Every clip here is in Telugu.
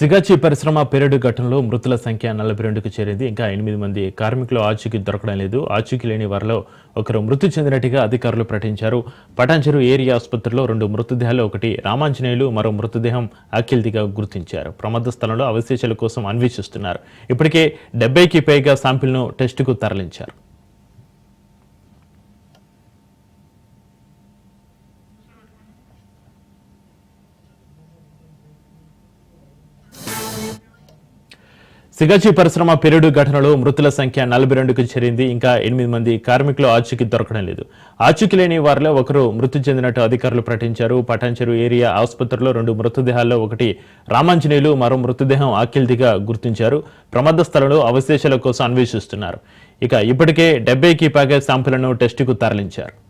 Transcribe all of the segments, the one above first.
సిగాచి పరిశ్రమ పెరడు ఘటనలో మృతుల సంఖ్య నలభై రెండుకు చేరింది. ఇంకా ఎనిమిది మంది కార్మికులు ఆచూకీ దొరకడం లేదు. ఆచూకీ లేని వారిలో ఒకరు మృతి చెందినట్టుగా అధికారులు ప్రకటించారు. పటాంచెరు ఏరియా ఆసుపత్రిలో రెండు మృతదేహాలు ఒకటి రామాంజనేయులు మరో మృతదేహం అఖిల్దిగా గుర్తించారు. ప్రమాద స్థలంలో అవశేషాల కోసం అన్వేషిస్తున్నారు. ఇప్పటికే డెబ్బైకి పైగా శాంపిల్ను టెస్టుకు తరలించారు. సిగాచి పరిశ్రమ పెరుడు ఘటనలో మృతుల సంఖ్య నలభై రెండుకు చేరింది. ఇంకా ఎనిమిది మంది కార్మికులు ఆచూకీ దొరకడం లేదు. ఆచూకీ లేని వారిలో ఒకరు మృతి చెందినట్టు అధికారులు ప్రకటించారు. పటాన్చెరు ఏరియా ఆసుపత్రిలో రెండు మృతదేహాల్లో ఒకటి రామాంజనేయులు మరో మృతదేహం ఆకిల్దిగా గుర్తించారు. ప్రమాద స్థలంలో అవశేషాల కోసం అన్వేషిస్తున్నారు. ఇక ఇప్పటికే డెబ్బైకి పైగా శాంపులను టెస్టుకు తరలించారు.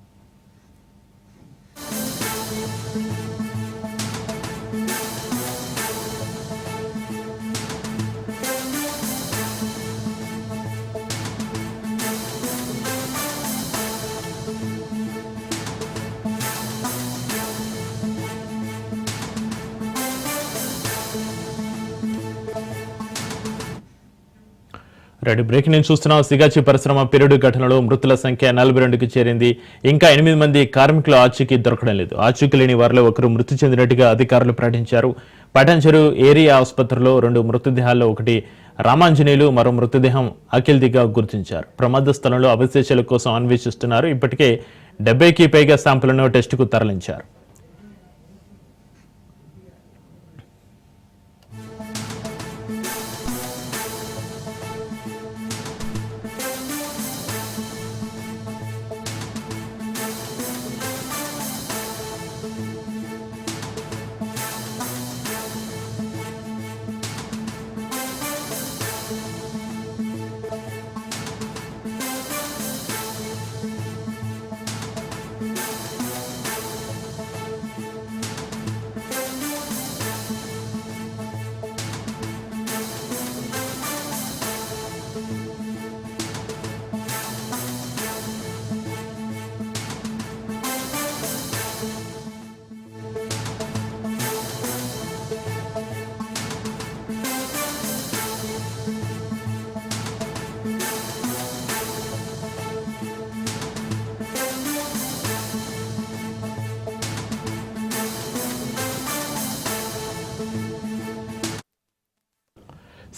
రెడ్డి బ్రేక్ నేను చూస్తున్నాం సిగాచి పరిశ్రమ పెరుడు ఘటనలో మృతుల సంఖ్య నలభై రెండుకి చేరింది. ఇంకా ఎనిమిది మంది కార్మికులు ఆచూకీ దొరకడం లేదు. ఆచూకీ లేని వారిలో ఒకరు మృతి చెందినట్టుగా అధికారులు ప్రకటించారు. పటాన్చెరు ఏరియా ఆసుపత్రిలో రెండు మృతదేహాల్లో ఒకటి రామాంజనేయులు మరో మృతదేహం అఖిల్దిగా గుర్తించారు. ప్రమాద స్థలంలో అవశేషాల కోసం అన్వేషిస్తున్నారు. ఇప్పటికే డెబ్బైకి పైగా శాంపులను టెస్టుకు తరలించారు.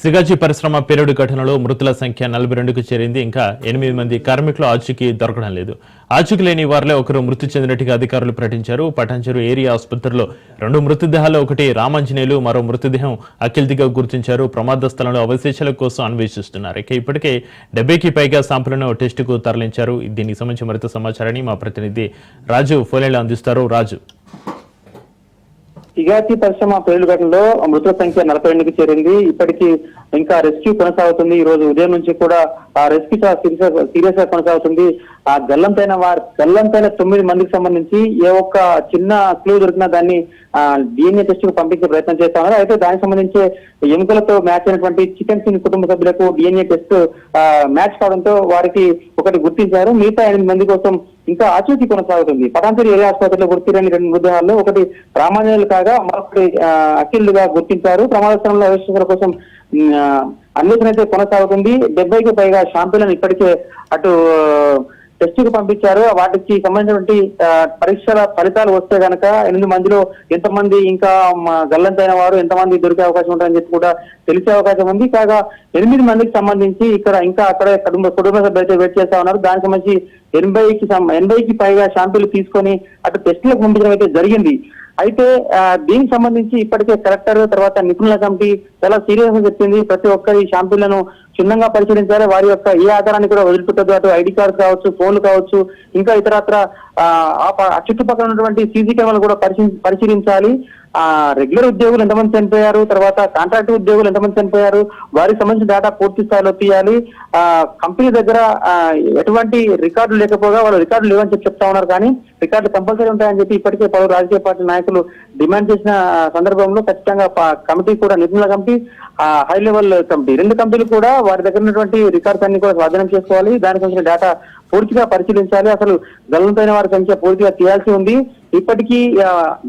సిగాచి పరిశ్రమ పేరుడు ఘటనలో మృతుల సంఖ్య నలభై రెండుకు చేరింది. ఇంకా ఎనిమిది మంది కార్మికులు ఆచూకీ దొరకడం లేదు. ఆచూకీ లేని వారిలో ఒకరు మృతి చెందినట్టుగా అధికారులు ప్రకటించారు. పటాన్చెరు ఏరియా ఆసుపత్రిలో రెండు మృతదేహాల్లో ఒకటి రామాంజనేయులు మరో మృతదేహం అఖిల్దిగా గుర్తించారు. ప్రమాద స్థలంలో అవశేషాల కోసం అన్వేషిస్తున్నారు. ఇక ఇప్పటికే డెబ్బైకి పైగా శాంపులను టెస్టుకు తరలించారు. దీనికి సంబంధించి మరింత సమాచారాన్ని మా ప్రతినిధి రాజు ఫోలేలు అందిస్తారు. రాజు. సిగాచి పరిశ్రమ పేలుడు ఘటనలో మృతుల సంఖ్య నలభై రెండుకి చేరింది. ఇప్పటికీ ఇంకా రెస్క్యూ కొనసాగుతుంది. ఈ రోజు ఉదయం నుంచి కూడా ఆ రెస్క్యూ చాలా సీరియస్ సీరియస్గా కొనసాగుతుంది. ఆ గల్లంతైన వారి గల్లంతైన తొమ్మిది మందికి సంబంధించి ఏ ఒక్క చిన్న క్లూ దొరికినా దాన్ని డిఎన్ఏ టెస్ట్కు పంపించే ప్రయత్నం చేస్తా ఉన్నారు అయితే దానికి సంబంధించి ఎముకలతో మ్యాచ్ అయినటువంటి చికెన్ సింగ్ కుటుంబ సభ్యులకు డిఎన్ఏ టెస్ట్ మ్యాచ్ కావడంతో వారికి ఒకటి గుర్తించారు. మిగతా ఎనిమిది మంది కోసం ఇంకా ఆచూకీ కొనసాగుతుంది. పటాన్చెరు ఏరియా ఆసుపత్రిలో గుర్తిరని రెండు మృతదేహాల్లో ఒకటి ప్రామాణ్యులు కాగా మరొకటి అఖిల్లుగా గుర్తించారు. ప్రమాద స్థలంలో అవశేషాల కోసం అన్వేషణ అయితే కొనసాగుతుంది. డెబ్బైకి పైగా షాంపులను ఇప్పటికే అటు టెస్ట్ పంపించారు. వాటికి సంబంధించినటువంటి పరీక్షల ఫలితాలు వస్తే గనక ఎనిమిది మందిలో ఎంతమంది ఇంకా గల్లంతైన వారు ఎంతమంది దొరికే అవకాశం ఉంటుందని చెప్పి కూడా తెలిసే అవకాశం ఉంది. కాగా ఎనిమిది మందికి సంబంధించి ఇక్కడ ఇంకా అక్కడే కుటుంబ కుటుంబ సభ్యులు అయితే వెయిట్ చేస్తా ఉన్నారు. దానికి సంబంధించి ఎనభైకి ఎనభైకి పైగా షాంపులు తీసుకొని అటు టెస్టులకు పంపించడం అయితే జరిగింది. అయితే దీనికి సంబంధించి ఇప్పటికే కలెక్టర్ తర్వాత నిపుణుల కమిటీ చాలా సీరియస్గా చెప్పింది. ప్రతి ఒక్కరి షాంపులను క్షుణ్ణంగా పరిశీలించాలి వారి యొక్క ఏ ఆధారాన్ని కూడా వదిలిపెట్టదు అటు ఐడి కార్డు కావచ్చు ఫోన్లు కావచ్చు ఇంకా ఇతరత్ర ఆ, ఆ ప- చుట్టుపక్కల ఉన్నటువంటి సీసీ కెమెరాలు కూడా పరిశీలి పరిశీలించాలి. ఆ రెగ్యులర్ ఉద్యోగులు ఎంతమంది చనిపోయారు తర్వాత కాంట్రాక్ట్ ఉద్యోగులు ఎంతమంది చనిపోయారు వారికి సంబంధించిన డేటా పూర్తి స్థాయిలో తీయాలి ఆ కంపెనీ దగ్గర ఎటువంటి రికార్డులు లేకపోగా వాళ్ళు రికార్డులు లేవని చెప్పి చెప్తా ఉన్నారు. కానీ రికార్డులు కంపల్సరీ ఉంటాయని చెప్పి ఇప్పటికే పలు రాజకీయ పార్టీ నాయకులు డిమాండ్ చేసిన సందర్భంలో ఖచ్చితంగా కమిటీ కూడా నిపుణుల కమిటీ హై లెవెల్ కమిటీ. రెండు కమిటీలు కూడా వారి దగ్గర ఉన్నటువంటి రికార్డ్స్ అన్ని కూడా స్వాధీనం చేసుకోవాలి. దానికి సంబంధించిన డేటా పూర్తిగా పరిశీలించాలి. అసలు గల్లంతైన వారి సంఖ్య పూర్తిగా తీయాల్సి ఉంది. ఇప్పటికీ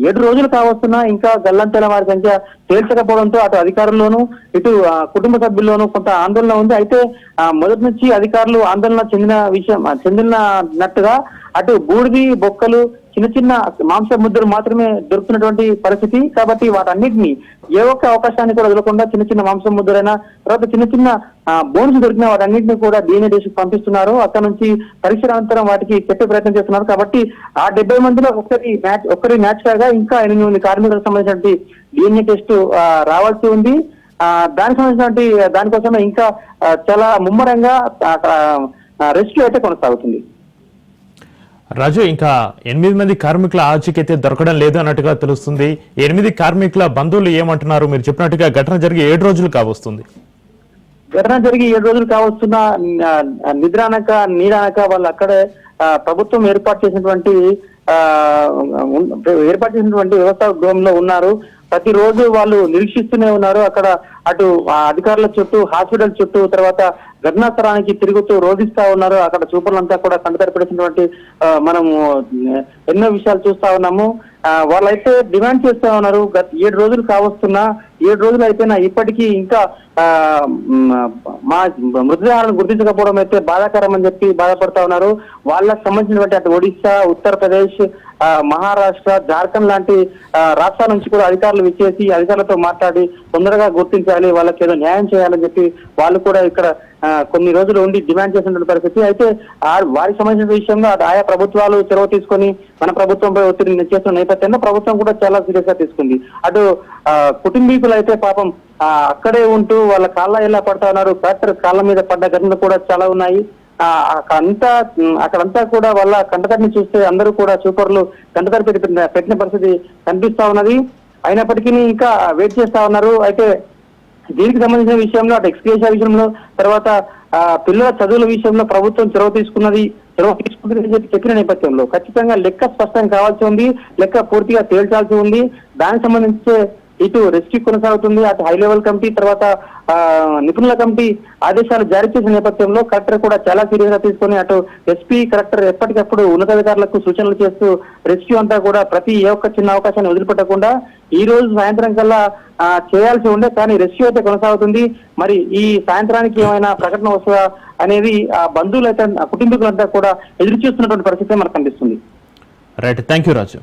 ఏడు రోజులు కావస్తున్నా ఇంకా గల్లంతైన వారి సంఖ్య తేల్చకపోవడంతో అటు అధికారుల్లోనూ ఇటు కుటుంబ సభ్యుల్లోనూ కొంత ఆందోళన ఉంది. అయితే మొదటి నుంచి అధికారులు ఆందోళన చెందిన విషయం చెందినట్టుగా అటు బూడిది బొక్కలు చిన్న చిన్న మాంస ముద్దలు మాత్రమే దొరుకుతున్నటువంటి పరిస్థితి. కాబట్టి వాటన్నిటిని ఏ ఒక్క అవకాశాన్ని కూడా వదలకుండా చిన్న చిన్న మాంసం ముద్దలైనా తర్వాత చిన్న చిన్న బోన్స్ దొరికిన వాటన్నిటిని కూడా డిఎన్ఏ టెస్ట్ పంపిస్తున్నారు. అక్కడ నుంచి పరీక్షల అనంతరం వాటికి చెప్పే ప్రయత్నం చేస్తున్నారు. కాబట్టి ఆ డెబ్బై మందిలో ఒక్కరి మ్యాచ్ ఒక్కరి మ్యాచ్ కాగా ఇంకా ఎనిమిది మంది కార్మికులకు సంబంధించినటువంటి డిఎన్ఏ టెస్ట్ రావాల్సి ఉంది. దానికి సంబంధించినటువంటి దానికోసమే ఇంకా చాలా ముమ్మరంగా రెస్క్యూ అయితే కొనసాగుతుంది. రాజు ఇంకా ఎనిమిది మంది కార్మికుల ఆచూకైతే దొరకడం లేదు అన్నట్టుగా తెలుస్తుంది. ఎనిమిది కార్మికుల బంధువులు ఏమంటున్నారు? మీరు చెప్పినట్టుగా ఘటన జరిగి ఏడు రోజులు కావస్తుంది. ఘటన జరిగి ఏడు రోజులు కావస్తున్న నిద్రానక నిద్ర వాళ్ళు అక్కడే ప్రభుత్వం ఏర్పాటు చేసినటువంటి ఆ, ఏర్పాటు చేసినటువంటి వ్యవస్థ గృహంలో ఉన్నారు. ప్రతిరోజు వాళ్ళు నిరీక్షిస్తూనే ఉన్నారు. అక్కడ అటు అధికారుల చుట్టూ హాస్పిటల్ చుట్టూ తర్వాత ఘటనా స్థలానికి తిరుగుతూ రోధిస్తా ఉన్నారు. అక్కడ చూపర్లంతా కూడా కంటతడిపెడుతున్నటువంటి మనము ఎన్నో విషయాలు చూస్తా ఉన్నాము. వాళ్ళైతే డిమాండ్ చేస్తా ఉన్నారు. గత ఏడు రోజులు కావస్తున్నా ఏడు రోజులు అయిపోయినా ఇప్పటికీ ఇంకా మా మృతదేహాలను గుర్తించకపోవడం అయితే బాధాకరం అని చెప్పి బాధపడతా ఉన్నారు. వాళ్ళకి సంబంధించినటువంటి అటు ఒడిశా ఉత్తరప్రదేశ్ మహారాష్ట్ర జార్ఖండ్ లాంటి రాష్ట్రాల నుంచి కూడా అధికారులు విచ్చేసి అధికారులతో మాట్లాడి తొందరగా గుర్తించాలి వాళ్ళకి ఏదో న్యాయం చేయాలని చెప్పి వాళ్ళు కూడా ఇక్కడ కొన్ని రోజులు ఉండి డిమాండ్ చేసినటువంటి పరిస్థితి. అయితే ఆ వారికి సంబంధించిన విషయంలో ఆయా ప్రభుత్వాలు చొరవ తీసుకొని మన ప్రభుత్వంపై ఒత్తిడి చేస్తున్న నేపథ్యంలో ప్రభుత్వం కూడా చాలా సీరియస్గా తీసుకుంది. అటు కుటుంబీకులు అయితే పాపం అక్కడే ఉంటూ వాళ్ళ కాళ్ళ ఎలా పడతా ఉన్నారు కలెక్టర్ కాళ్ళ మీద పడ్డ ఘటనలు కూడా చాలా ఉన్నాయి. ఆ, అక్కడ అంతా అక్కడంతా కూడా వాళ్ళ కంటతడిని చూస్తే అందరూ కూడా చూపర్లు కంటతడి పెట్టిన పెట్టిన పరిస్థితి కనిపిస్తా ఉన్నది. అయినప్పటికీ ఇంకా వెయిట్ చేస్తా ఉన్నారు. అయితే దీనికి సంబంధించిన విషయంలో అటు ఎక్స్క్రేషన్ విషయంలో తర్వాత పిల్లల చదువుల విషయంలో ప్రభుత్వం చొరవ తీసుకున్నది చొరవ తీసుకుంటుందని చెప్పి చెప్పిన నేపథ్యంలో ఖచ్చితంగా లెక్క స్పష్టం కావాల్సి ఉంది లెక్క పూర్తిగా తేల్చాల్సి ఉంది. దానికి సంబంధించి ఇటు రెస్క్యూ కొనసాగుతుంది అటు హై లెవెల్ కమిటీ తర్వాత ఆ, నిపుణుల కమిటీ ఆదేశాలు జారీ చేసిన నేపథ్యంలో కలెక్టర్ కూడా చాలా సీరియస్గా తీసుకొని అటు ఎస్పీ కలెక్టర్ ఎప్పటికప్పుడు ఉన్నతాధికారులకు సూచనలు చేస్తూ రెస్క్యూ అంతా కూడా ప్రతి ఏ ఒక్క చిన్న అవకాశాన్ని వదిలిపెట్టకుండా ఈ రోజు సాయంత్రం కల్లా చేయాల్సి ఉండే కానీ రెస్క్యూ అయితే కొనసాగుతుంది. మరి ఈ సాయంత్రానికి ఏమైనా ప్రకటన వస్తుందా అనేది ఆ బంధువులు అయితే కుటుంబీకులంతా కూడా ఎదురు చూస్తున్నటువంటి పరిస్థితి మనకు కనిపిస్తుంది. Right thank you Raju